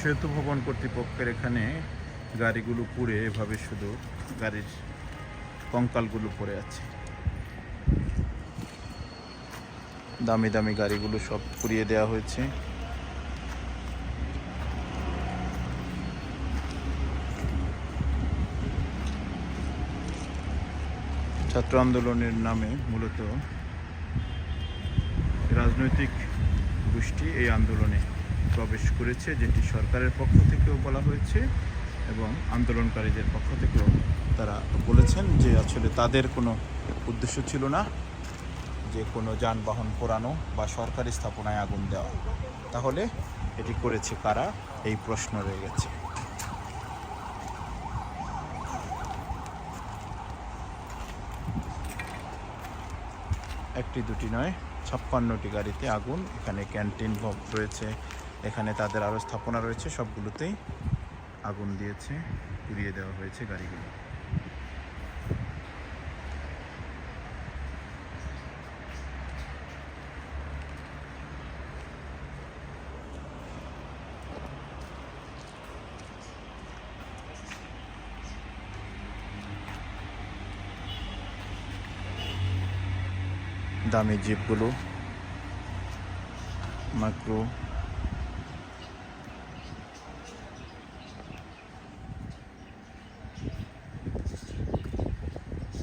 সেতু ভবন কর্তৃপক্ষের এখানে গাড়িগুলো পুড়ে এভাবে শুধু গাড়ির কঙ্কালগুলো পড়ে আছে। দামি দামি গাড়িগুলো সব পুড়িয়ে দেওয়া হয়েছে। ছাত্র আন্দোলনের নামে মূলত রাজনৈতিক গোষ্ঠী এই আন্দোলনে প্রবেশ করেছে, যেটি সরকারের পক্ষ থেকেও বলা হয়েছে এবং আন্দোলনকারীদের পক্ষ থেকেও তারা বলেছেন যে আসলে তাদের কোনো উদ্দেশ্য ছিল না যে কোনো যানবাহন পোড়ানো বা সরকারি স্থাপনায় আগুন দেওয়া। তাহলে এটি করেছে কারা? এই প্রশ্ন রয়ে গেছে। একটি দুটি নয়, ছাপ্পান্নটি গাড়িতে আগুন, এখানে ক্যান্টিন রয়েছে। এখানে তাদের আরও স্থাপনা রয়েছে, সবগুলোতেই আগুন দিয়েছে, পুড়িয়ে দেওয়া হয়েছে গাড়িগুলো। দামি জিপগুলো, মাইক্রো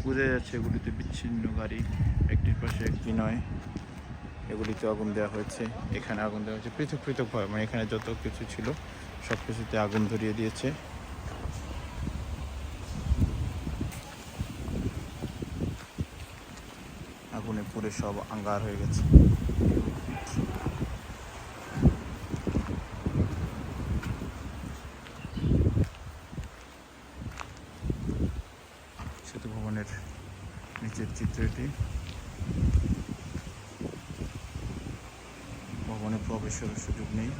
বোঝা যাচ্ছে এগুলিতে বিচ্ছিন্ন গাড়ি, একটির পাশে একটি নয়। এগুলিতে আগুন দেওয়া হয়েছে। এখানে আগুন দেওয়া হয়েছে পৃথক পৃথকভাবে মানে এখানে যত কিছু ছিল, সব কিছুতে আগুন ধরিয়ে দিয়েছে। আগুনে পুড়ে সব আঙ্গার হয়ে গেছে সেতু ভবনের নিচের চিত্রটি ভবনে প্রবেশের সুযোগ নেই।